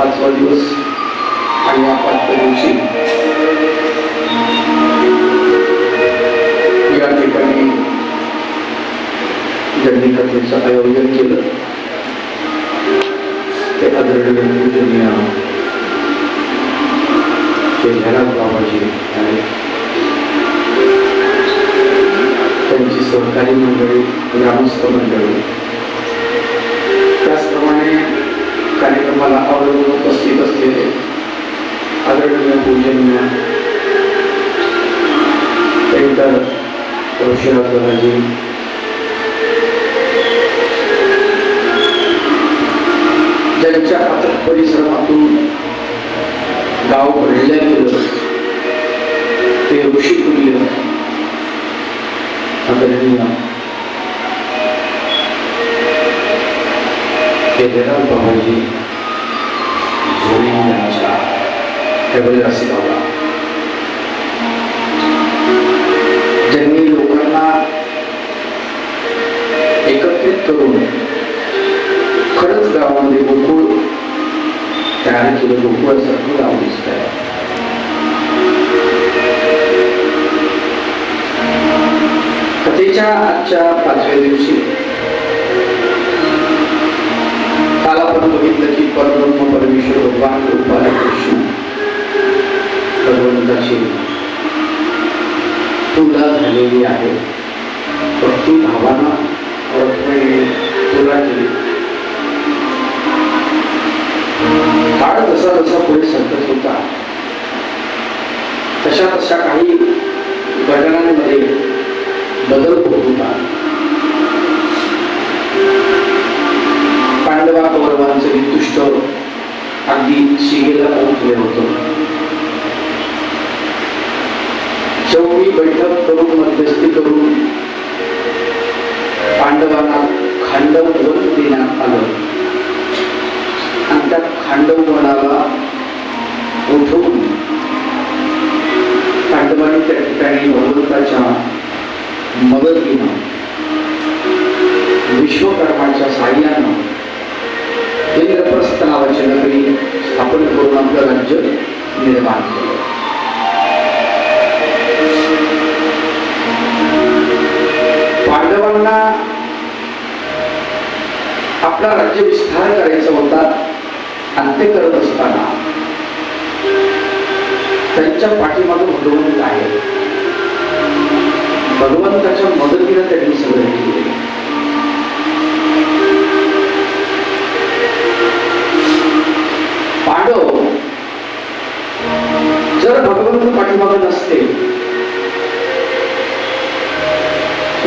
पाचवा दिवस आणि या पाचव्या दिवशी या ठिकाणी ज्यांनी कथेचं आयोजन केलं ते आदरणीय ते झेराज बाबाजी आहेत त्यांची सहकारी मंडळी ग्रामस्थ मंडळी कार्यक्रमाला अवलंबून उपस्थित असलेले आदरणीय पूजन्य पेंटर ऋषिराजी ज्यांच्या अथक परिश्रमातून गाव घडल्या गेलं ते ऋषी तुल्य आदरणीय केदारनाथ बाबाजी कैवल्य रसिकाला ज्यांनी लोकांना एकत्रित करून खरंच गावामध्ये गोकुळ तयार केलं गोकुळासारखं गाव दिसत आहे कथेच्या आजच्या पाचव्या दिवशी काल आपण बघितलं की परब्रह्म परमेश्वर भगवान गोपाल कृष्ण भगवंताची तुला झालेली आहे. भक्ती भावाना रुक्मिणी तुला केली काळ जसा जसा पुढे सरकत होता तशा तशा काही घटनांमध्ये बदल होत होता. पांडवा कौरवांचं वितुष्ट अगदी शिगेला पोहोचले होतं. शेवटी बैठक करून मध्यस्थी करून पांडवांना खांडव वन देण्यात आलं. आणि त्या खांडव वनाला उठवून पांडवांनी त्या ठिकाणी भगवंताच्या मदतीनं विश्वकर्माच्या साह्यानं इंद्रप्रस्थ नावाची नगरी स्थापन करून आपलं राज्य निर्माण केलं. पांडवांना आपला राज्य विस्तार करायचा होता आणि ते करत असताना त्यांच्या पाठीमागं भगवंत आहे. भगवंताच्या मदतीनं त्यांनी सगळे केले. पांडव जर भगवंत पाठीमागं नसते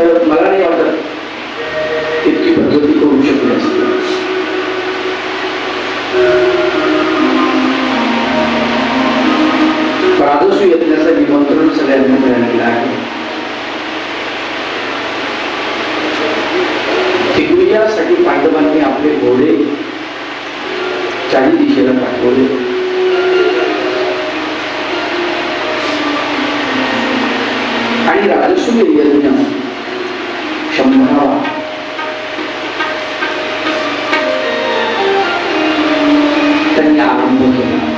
तर मला नाही वाटत इतकी प्रगती करू शकली असते. प्रादसू यज्ञाचं निमंत्रण सगळ्यांना मिळालेलं आहे. दिग्विजयासाठी पांडवांनी आपले घोडे चारी दिशेला पाठवले. आणि राजसूय यज्ञ शंभरावा त्यांनी आरंभ केला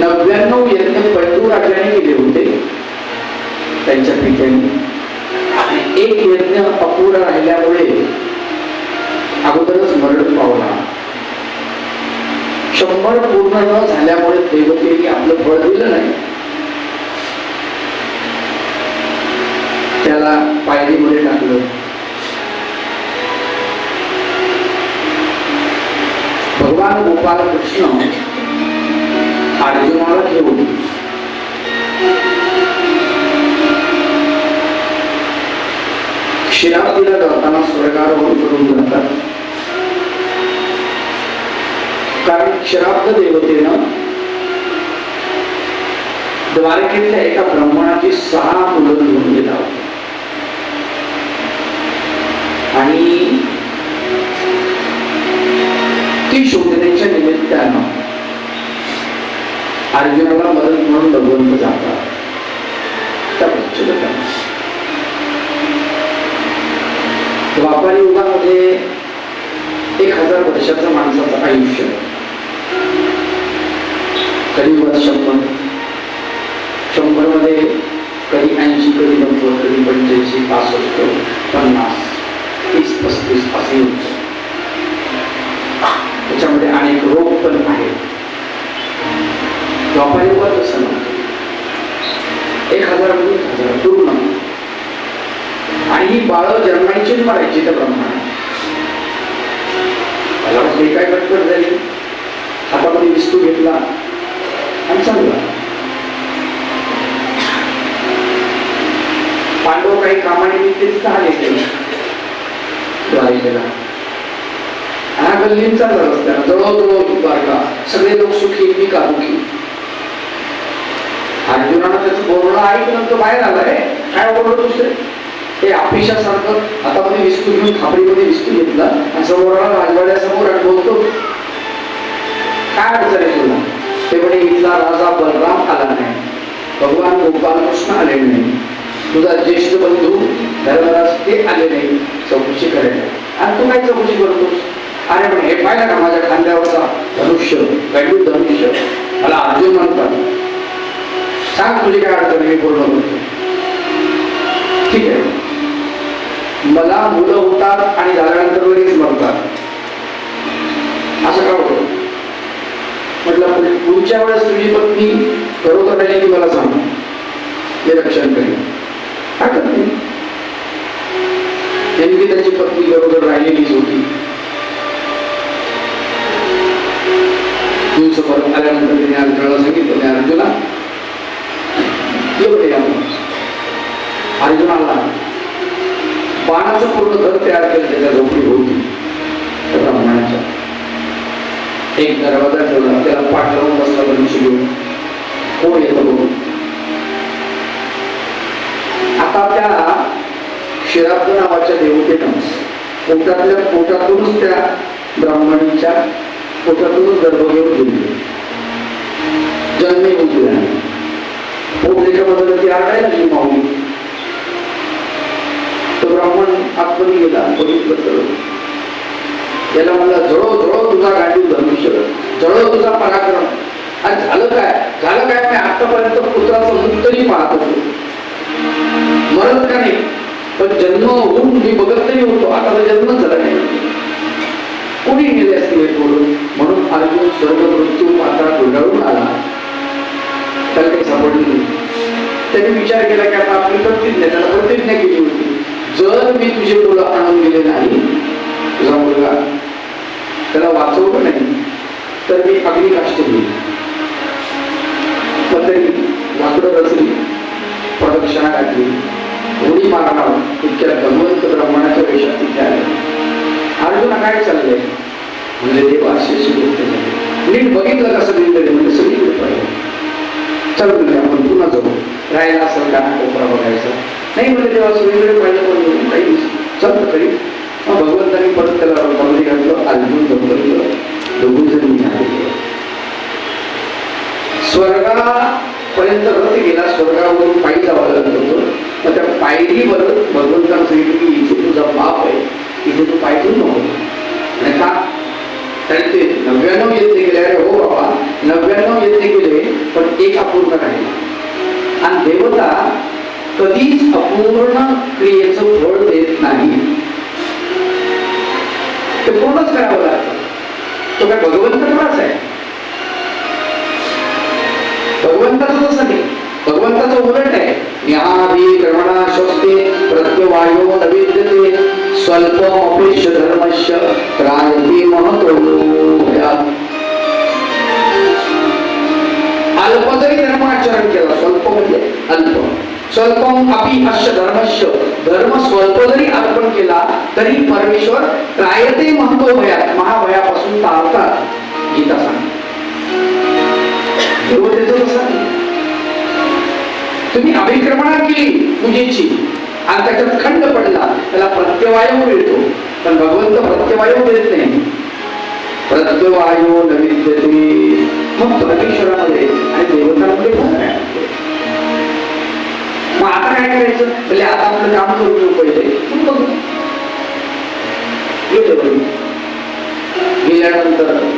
नव्याण्णव यज्ञ पंडू राजाने केले होते. त्यांच्या पित्याने आणि एक यज्ञ अपुरा राहिल्यामुळे अगोदरच मरण पावला. शंभर पूर्ण न झाल्यामुळे देवतेने आपलं फळ दिलं नाही. त्याला पायरीमध्ये टाकलं. भगवान गोपाल कृष्ण अर्जुनाला घेऊन शिरावतीला जाताना स्वर्गारोहण करून जातात. कारण शराब्द देवतेनं द्वारकेतल्या एका ब्राह्मणाची सहा मुलं घेऊन गेला होता आणि ती शोधण्याच्या निमित्तानं अर्जुनाला मदत म्हणून भगवंत जातात. त्या युगामध्ये एक हजार वर्षाचं माणसाचं आयुष्य. कलियुगात शंभर शंभरमध्ये कधी ऐंशी कधी नव्वद कधी पंच्याऐंशी पासष्ट पन्नास. पस्तीस असे त्याच्यामध्ये अनेक रोग पण आहेत. द्वापारी तसं नव्हतं एक हजार म्हणजे एक हजार पूर्ण. आणि ही बाळं जन्मायची मरायची त्या प्रमाणात. मला हे काय कटकट झाली? हातामध्ये विस्तू घेतला. आणि चांगला पांडव काही कामानिमित्त आले ते हा गल्लींचा रस्त्याला जवळजवळ द्वारका सगळे लोक सुखी मी का दुखी अर्जुनानं त्याचं बोलणं ऐकलं तो बाहेर आला रे काय बोलत दुसरे? ते अपेक्षासारखं मध्ये विस्तू घेऊन खापडीमध्ये विस्तू घेतला आणि समोर राजवाड्यासमोर आणि बोलतो काय अडचण आहे तुला? ते म्हणे इथला राजा बलराम आला नाही. भगवान गोपालकृष्ण आले नाही. तुझा ज्येष्ठ बंधू धर्मराज ते आले नाही. चौकशी करायला आणि तू काय चौकशी करतोस? अरे पण हे पाहिलं का माझ्या खांद्यावरचा धनुष्य? गैडू धनुष्य. मला अर्जुन म्हणतात. सांग तुझी काय अडचण मी पूर्ण म्हणतो ठीक आहे. मला मुलं होतात आणि झाल्यानंतर वरीच मरतात. असं का होतं? म्हटलं पुढच्या वेळेस तुझी पत्नी बरोबर राहिली की मला सांग. हे रक्षण करेल हरकत नाही. नेमकी त्याची पत्नी बरोबर राहिलेलीच होती. दिवस परत आल्यानंतर त्याने अर्जुनाला सांगितलं त्या अर्जुना एवढे अर्जुनाला बाणाचं पूर्ण घर तयार केलं त्याच्या झोपडी होती त्या ब्राह्मणाच्या. एक दरवाजा ठेवला त्याला पाठ लावून बसला धनुष्य घेऊन कोण येतो बघून? आता त्या शिराब्द नावाच्या देवतेनं पोटातल्या पोटातूनच त्या ब्राह्मणीच्या पोटातूनच गर्भ घेऊन दिली जन्मी होती नाही पोटलेच्या बदल ती आडायला लागली माऊली. तो ब्राह्मण आतमध्ये गेला बघितलं तर त्याला म्हणला जळो जळो तुझा गाडी धनुष्य जळो तुझा पराक्रम. आणि झालं काय? झालं काय? मी आतापर्यंत पुत्राचं मुख तरी पाहत होतो. मरत का नाही पण जन्म होऊन मी बघत तरी होतो आता तर जन्मच झाला नाही. कोणी गेले असते हे बोलून? म्हणून अर्जुन सर्व मृत्यू पात्रा गुंडाळून आला. त्याला काही सापडलं नाही. त्याने विचार केला की आता आपली प्रतिज्ञा त्याला प्रतिज्ञा केली होती. जर मी तुझे मुलं आणून दिले नाही तुझा मुलगा त्याला वाचवलं नाही तर मी अग्निकाष्ट घेईल पण तरी लाकडं रचली प्रदक्षिणा टाकली उडी मारणार इतक्या भगवंत ब्रह्माणाच्या वेशात तिथे आले. अर्जुना काय चाललंय? म्हणजे देव अशी गोष्ट नीट बघितलं कसं दिलं म्हणजे सगळीकडे पाहिजे चल म्हणजे आपण पुन्हा जाऊ. राहायला असेल का? कोपरा बघायचा. नाही म्हणजे देवा सगळीकडे पाहिजे पण काही चल तरी. भगवंतांनी परत त्याला मध्ये घातलं. अर्जुन गंभीर दोघी जण आले. स्वर्गापर्यंत रथ गेला. स्वर्गावरून पायी जावं लागत होतं. पण त्या पायरीवर भगवंतानं सांगितलं की इथे तुझा बाप आहे इथे तू पाय ठेवू नको आणि का? कारण ते नव्याण्णव यज्ञ केले अरे हो बाबा नव्याण्णव यज्ञ केले पण एक अपूर्ण राहील आणि देवता कधीच अपूर्ण क्रियेचं फळ देत नाही. ते पूर्णच करावं लागतं. तो काय भगवंत थोडाच आहे? भगवंताचं तसं नाही. भगवंताचं उलट आहे. यादी क्रमणा शोधते प्रत्यवायो न स्वल्प अपेक्ष धर्मश क्रांती महतो अल्प जरी धर्म केलं स्वल्प म्हणजे अल्प. स्वल्पम अपि अश्य धर्मस्य. धर्म स्वल्प जरी अर्पण केला तरी परमेश्वर त्रायते महत्त्व भयात महाभयापासून टाळतात गीता सांग तुम्ही अभिक्रमणा केली पूजेची. आणि त्याच्यात खंड पडला. त्याला प्रत्यवायू मिळतो. पण भगवंत प्रत्यवायू देत नाही. प्रत्यवायू न मग परमेश्वरामध्ये आणि देवतांमध्ये मग आता काय करायचं? म्हणजे आता आपलं काम करून घेऊ पहिले. बघू. गेल्यानंतर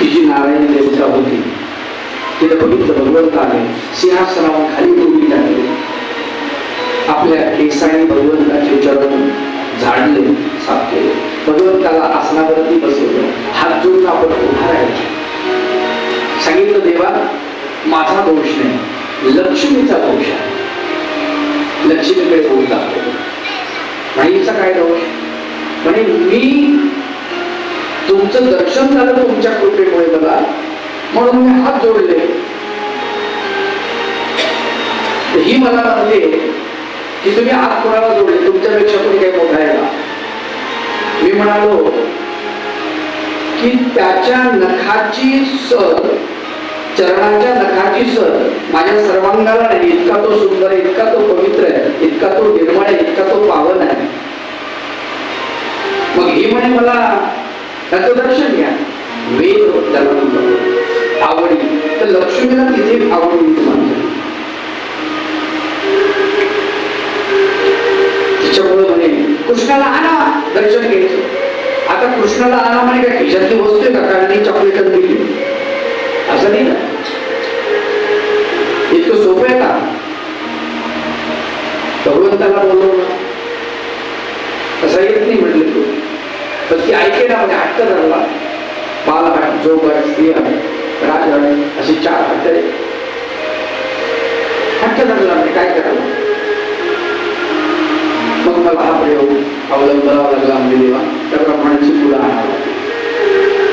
तिची नारायण देवता होती. तिथे बघितलं भगवंताने सिंहासनावर खाली डोबी टाकले आपल्या केसाने भगवंताचे चरण झाडले साफ केले. भगवंताला आसनावरती बसवलं. हात जोडून आपण उभा राहायचे. सांगितलं देवा माझा दोष नाही. लक्ष्मीचा दोष आहे. लक्ष्मीकडे होऊन दाखवतो नाहीचा काय दोष? म्हणजे मी तुमचं दर्शन झालं तुमच्या कृपेमुळे मला म्हणून मी हात जोडले. ही मला म्हणते की तुम्ही हात कोणाला जोडले? तुमच्यापेक्षा कोणी काही मोठा आहे का? मी म्हणालो की त्याच्या नखाची सर चरणाच्या नखाची सर माझ्या सर्वांगाला नाही. इतका तो सुंदर आहे इतका तो पवित्र आहे इतका तो निर्मळ आहे इतका तो पावन आहे. मग ही म्हणे मला त्याचं दर्शन घ्या. वेद त्याला म्हणतो आवडी. तर लक्ष्मीला तिथे आवडी म्हणतो तिच्यामुळे म्हणे कृष्णाला आणा दर्शन घ्यायचं. आता कृष्णाला आणा म्हणे काय? खिशातली वस्तू आहे का? कारण चॉकलेट दिली असं नाही ना? इतकं सोपं आहे का? भगवंताला बोलवणं. तसा येत नाही म्हटलं तू. पण ती ऐकेला म्हणजे हट्ट धरला जो जोगट स्त्री आहे अशी चार हट्ट आहेत. हट्ट धरला म्हणजे काय करावं मग मला हा प्रयोग अवलंबावा लागला आमच्या देवा. त्या प्रमाणाची मुलं आणावं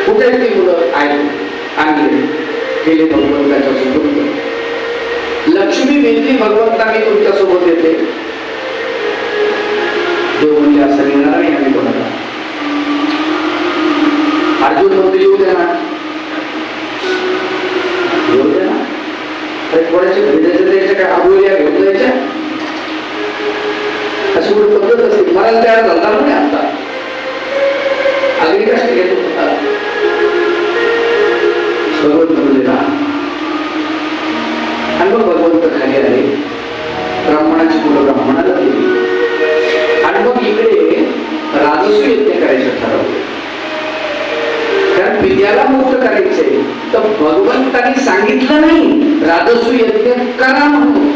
कुठे ती मुलं आहेत आणले गेले भगवंताच्या सोबत लक्ष्मी वेगळी भगवंता मी तुमच्यासोबत येते. देव म्हणजे असं येणार नाही आम्ही कोणाला अर्जुन नव्हते येऊ देणार ना. येऊ ना. भेटायचं द्यायच्या काय आबोल्या घेऊन जायच्या अशी कुठे पद्धत असते मला तयार झाला म्हणे आता अगदी कष्ट घेतो भगवंत म्हणजे ना आणि मग भगवंत खाली आले. ब्राह्मणाची मुलं ब्राह्मणाला दिली. आणि मग इकडे राजस्व यज्ञ करायचं ठरवलं. कारण विद्याला मुक्त करायचंय तर भगवंतानी सांगितलं नाही राजस्व यज्ञ करा म्हणून.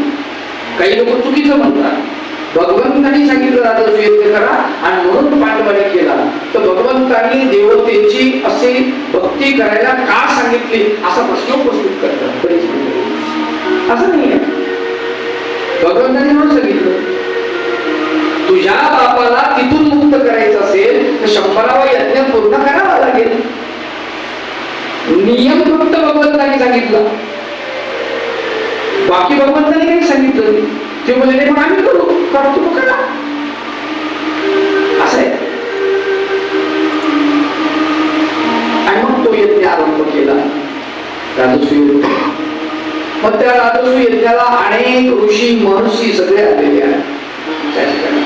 काही लोक चुकीचं म्हणतात. भगवंतानी सांगितलं राजस्व यज्ञ करा आणि म्हणून पांडवाने केला. तर भगवंतांनी देवतेची असे भक्ती करायला का सांगितली असा प्रश्न उपस्थित करतात. असं नाही आहे. भगवंताने म्हणून सांगितलं. तुझ्या बापाला तिथून मुक्त करायचं असेल तर शंभरावा यज्ञ पूर्ण करावा लागेल. नियम फक्त भगवंताने सांगितला. बाकी भगवंतांनी काही सांगितलं नाही. ते बोलले नाही पण आम्ही करू. करतो तू करा. असं आहे. आणि मग तो यज्ञ आरंभ केला. राजस्व मग त्या राजस्वी यज्ञाला अनेक ऋषी महर्षी सगळे आलेले आहेत. त्या ठिकाणी.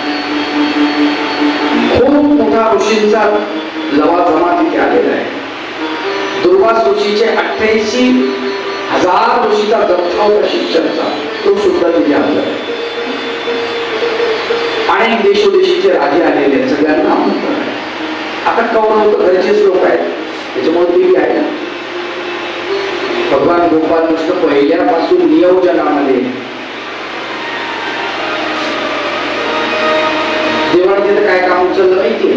खूप मोठा ऋषींचा लवाजमा तिथे आलेला आहे. दुर्वास ऋषीचे अठ्ठ्याऐंशी हजार ऋषीचा जथ्था होता तो सुद्धा तिथे आलेला आहे. अनेक देशोदेशीचे राजे आलेले आहेत. सगळ्यांना आता कौन तर घरचेच लोक आहेत. त्याच्यामुळे ते आहे भगवान गोपाल कृष्ण पहिल्यापासून नियोजनामध्ये देवाने तिथं काय काम उचललं माहितीये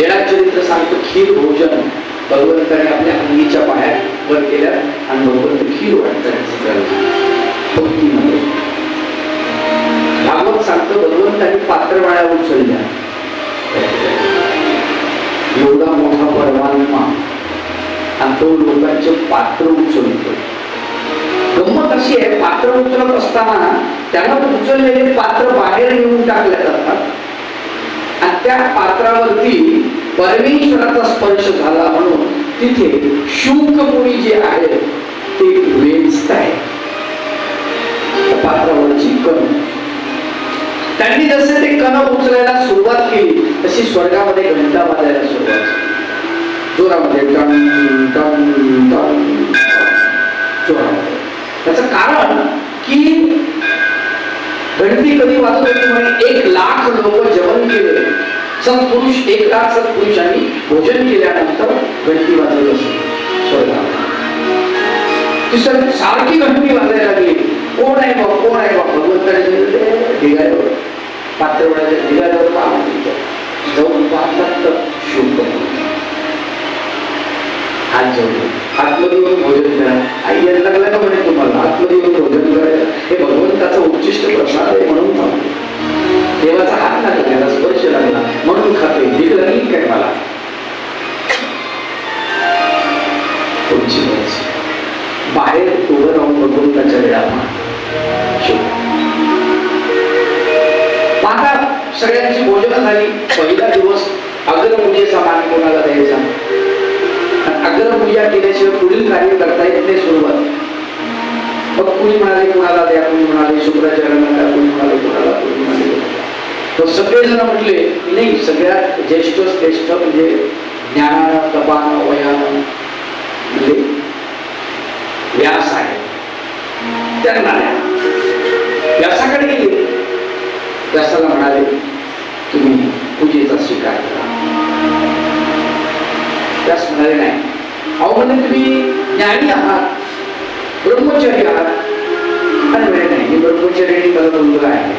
येणार चरित्र सांगतो खीर भोजन. भगवंताने आपल्या अंगीच्या बाहेर वर केल्या आणि भगवंत खीर वाटतात भक्तीमध्ये. सांगतो पात्र माळ्या उचलल्या. एवढा मोठा परमात्मा आणि तो लोकांचे पात्र उचलतो. गंमत अशी आहे पात्र उचलत असताना त्याला उचललेले पात्र बाहेर येऊन टाकले जातात. आणि त्या पात्रावरती परमेश्वराचा स्पर्श झाला म्हणून तिथे शुक मुनी जे आहेत ते वेचत आहे पात्रावरची कमी. त्यांनी जसे ते कण उचलायला सुरुवात केली तशी स्वर्गामध्ये घंटा वाजायला सुरुवात जोरामध्ये टन टन टन जोरामध्ये. त्याचं कारण की घंटी कधी वाजत होती म्हणे एक लाख लोक जेवण केले. सत्पुरुष एक लाख सत्पुरुषांनी भोजन केल्यानंतर घंटी वाजत असे स्वर्गामध्ये सर- सारखी घंटी वाजायला लागली. कोण आहे बा कोण आहे बा भगवंताने ढिगाऱ्यावर पात्रवड्याच्या ढिगाऱ्यावर पाहत जाऊन पाहतात तर शुभ हात जोडले आतमध्ये येऊन व्यास म्हणाले नाही. अहो म्हणजे तुम्ही ज्ञानी आहात. ब्रह्मचर्य आहात. काय म्हणे नाही. मी ब्रह्मचारी आणि मुलगा आहे.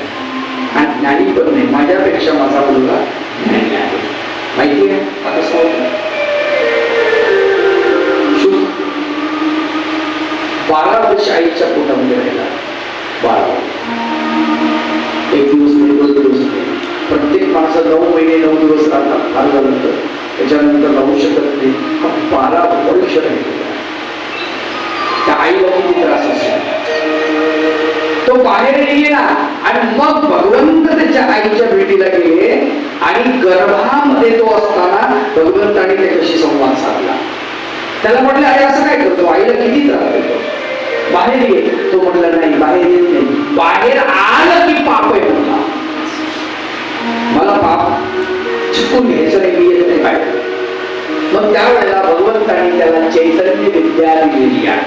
आणि ज्ञानी पण नाही. माझ्यापेक्षा माझा मुलगा ज्ञानी आहे. माहिती आहे? आता सांग बारा वर्ष आईच्या पोटामध्ये राहिला. बारा एक दिवस नाही दोन दिवस नाही. प्रत्येक माणसं नऊ महिने नऊ दिवस राहतात. फार झालं तर. त्याच्यानंतर राहू शकत नाही. हा बारा वर्ष त्या आईला किती त्रास असेल? तो बाहेर गेला. आणि मग भगवंत त्याच्या आईच्या भेटीला गेले आणि गर्भामध्ये तो असताना भगवंताने त्याच्याशी संवाद साधला. त्याला म्हटलं अरे असं काय करतो? आईला किती त्रास देतो? बाहेर ये. तो म्हटला नाही बाहेर येत नाही. बाहेर आलं की पाप आहे म्हणला मला पाप चिकून घ्यायचं नाही. पाहिजे. मग त्यावेळेला भगवंताने त्याला चैतन्य विद्या दिलेली आहे.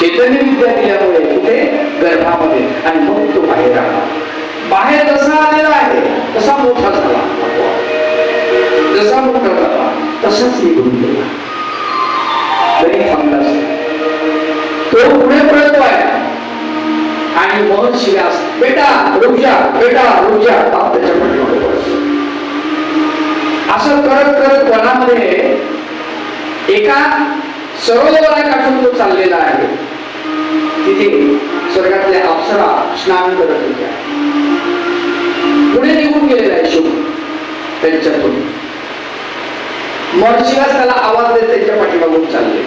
चैतन्य विद्या दिल्यामुळे कुठे? गर्भामध्ये. आणि मग तो बाहेर आला. बाहेर जसा आलेला आहे तसा मोठा झाला. जसा मोठा झाला तसाच निघून गेला. तरी थांबला तो पुढे पळतोय आणि मग व्यास बेटा रुक जा बेटा रुक जा बाप असं करत करत वनामध्ये एका सरोवराकाठून तो चाललेला आहे. तिथे स्वर्गातल्या अप्सरा स्नान करत होत्या. पुढे निघून गेलेला आहे शुभ त्यांच्यातून. महर्षीलाच त्याला आवाज देत त्यांच्या पाठीमागून चालले.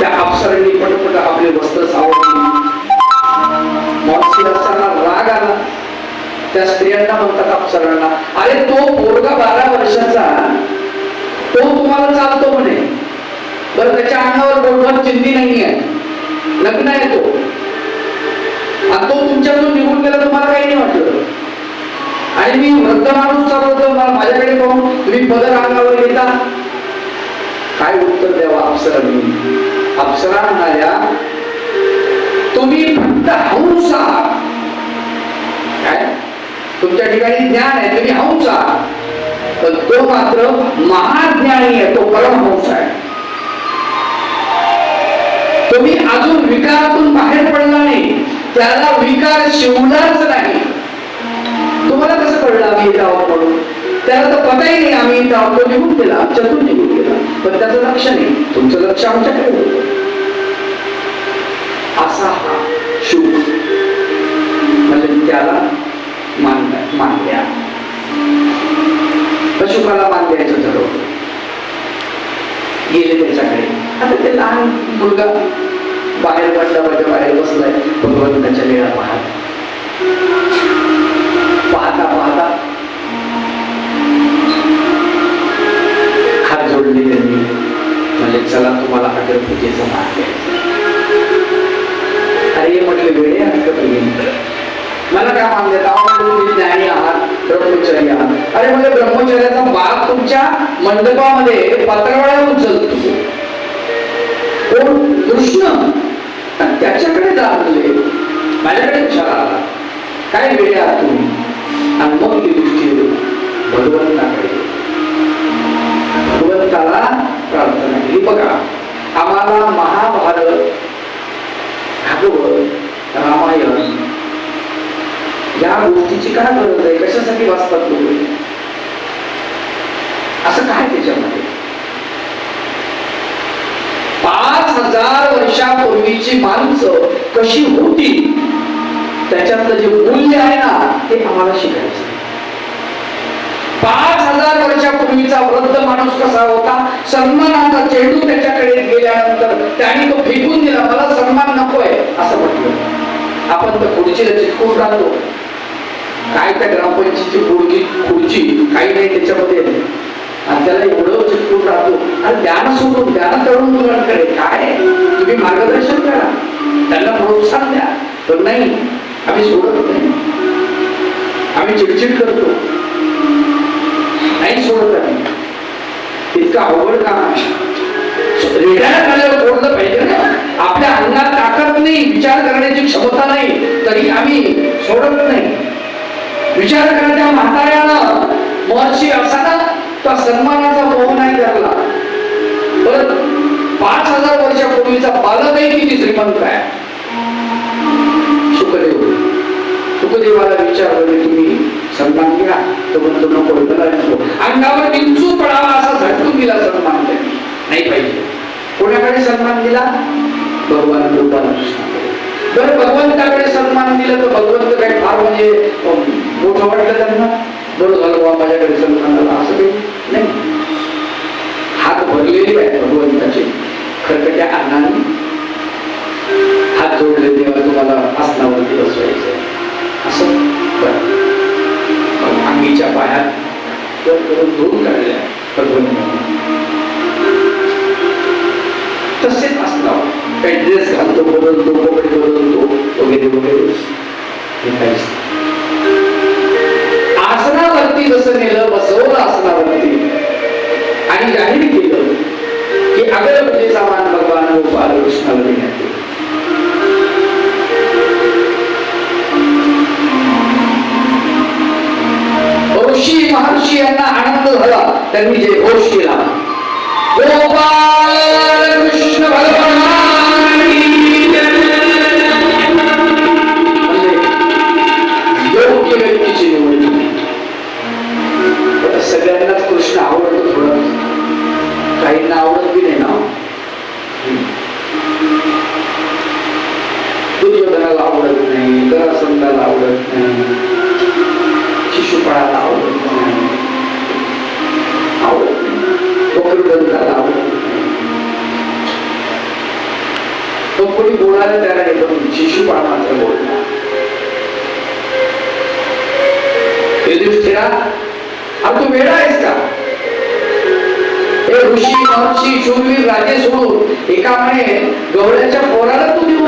त्या अप्सरांनी पटपट आपले वस्त्र सावरली. त्या स्त्रियांना म्हणतात अप्सरांना अरे तो पोरगा बारा वर्षाचा तो तुम्हाला चालतो म्हणे. बरं त्याच्या अंगावर बोलवर चिंधी नाही आहे. लग्न आहे तो. आणि तो तुमच्यातून निघून गेला तुम्हाला काही नाही वाटलं. आणि मी वृद्ध माणूस चालवतो मला माझ्याकडे पाहून तुम्ही पदर अंगावर घेता. काय उत्तर द्यावा अप्सरांनी? अप्सरा म्हणाल्या तुम्ही फक्त हंस आहात. काय? तुमच्या ठिकाणी ज्ञान आहे तुम्ही हंस आहात पण तो मात्र महाज्ञानी आहे तो परमहंस आहे. तुम्ही अजून विकारातून बाहेर पडला नाही. त्याला विकार शिवलाच नाही. तुम्हाला कसं कळलं आम्ही इथं आहोत म्हणून? त्याला तर पताही नाही आम्ही इथं आहोत. तो निघून गेला आमच्यातून निघून गेला. पण त्याचं लक्ष नाही. तुमचं लक्ष आमच्याकडे होतं. असा हा शुभ म्हणजे त्याला मान मानल्या अशोकाला मान द्यायचं ठरवलं गेले त्याच्याकडे आता ते लहान मुलगा बाहेर मंडपाच्या बाहेर बसलाय भगवंताच्या वेळा पाहत. पाहता पाहता. हात जोडले त्यांनी. म्हणजे चला तुम्हाला अगरबत्तीचा मान द्यायचा अरे म्हटले वेळे आहात अरे म्हणजे ब्रह्मचर्याचा भाग तुमच्या मंडपामध्ये पत्रावळ्या उचलतो. कोण? कृष्ण. आणि त्याच्याकडे जाणले माझ्याकडे विचारा काय वेळ आहात तुम्ही? आणि मग ती दृष्टी भगवंताकडे भगवंताला प्रार्थना केली. बघा आम्हाला महाभारत भागवत रामायण या गोष्टीची काय गरज आहे? कशासाठी वाचतात लोक? असं काय त्याच्यामध्ये? पाच हजार वर्षापूर्वीची माणसं कशी होती? त्याच्यातलं जे मूल्य आहे ना ते आम्हाला शिकायचं. पाच हजार वर्षापूर्वीचा वृद्ध माणूस कसा होता? सन्मानाचा चेंडू त्याच्याकडे गेल्यानंतर त्याने तो फेकून दिला. मला सन्मान नकोय असं म्हटलं. आपण तर खुर्चीला चिटकून राहतो. काय त्या ग्रामपंचायतीची खुर्ची खुर्ची काही नाही त्याच्यामध्ये. आणि त्याला एवढं चिटकून राहतो. आणि ज्ञान सोडून ज्ञान तरुण मुलांकडे काय? तुम्ही मार्गदर्शन करा. त्यांना प्रोत्साहन द्या. पण नाही आम्ही सोडत नाही. आम्ही चिडचिड करतो. नाही सोडत आम्ही. इतकं अवघड काम आहे. रिटायर झाल्यावर सोडलं पाहिजे ना. आपल्या अंगात ताकद नाही विचार करण्याची क्षमता नाही. तरी आम्ही सोडत नाही. विचार करण्याच्या म्हाताऱ्यानं महर्षी असाना त्या सन्मानाचा मोह नाही धरला. पण पाच हजार वर्षापूर्वीचा बालकही किती श्रीमंत आहे? सुखदेव. सुखदेवाला विचारलं की तुम्ही सन्मान घ्या. तो म्हणतो नको नको. अंगावर बिंचू पडावा असा झटकून दिला सन्मान त्यांनी. नाही पाहिजे. कोणाकडे सन्मान दिला? भगवान कृपा जर भगवंताकडे सन्मान दिला तर भगवंत काही फार म्हणजे मोठं वाटलं त्यांना. बरं झालं बा माझ्याकडे सन्मान झाला असं काही नाही. हात भरलेले आहेत भगवंताचे. त्या अन्नाने हात जोडले तेव्हा तुम्हाला आसनावरती बसवायचं असं बरं. अंगीच्या पायात तर करून धुवून काढल्या भगवंताने. तसेच काही ड्रेस घालतो बदलतो कपडे बदलतो वगैरे वगैरे हे काहीच आसनावरती जसं नेलं बसवलं आसनावरती. आणि जाहीर केलं की अगर म्हणजे मान भगवान गोपाल कृष्णाला देण्यात ऋषी महर्षी यांना आनंद झाला त्यांनी जे घोष केला गोपाल कृष्ण भगवान आवडत नाही शिशुपाळाला आवडत नाही आवडत नाही वक्रदंताला आवडत तो कोणी बोलायला तयार नाही पण शिशुपाळ मात्र बोलला युधिष्ठिरा अरे तू वेळा आहेस का हे ऋषी महर्षी शूरवीर राजे सोडून एका म्हणे गवळ्याच्या पोराला तू देऊ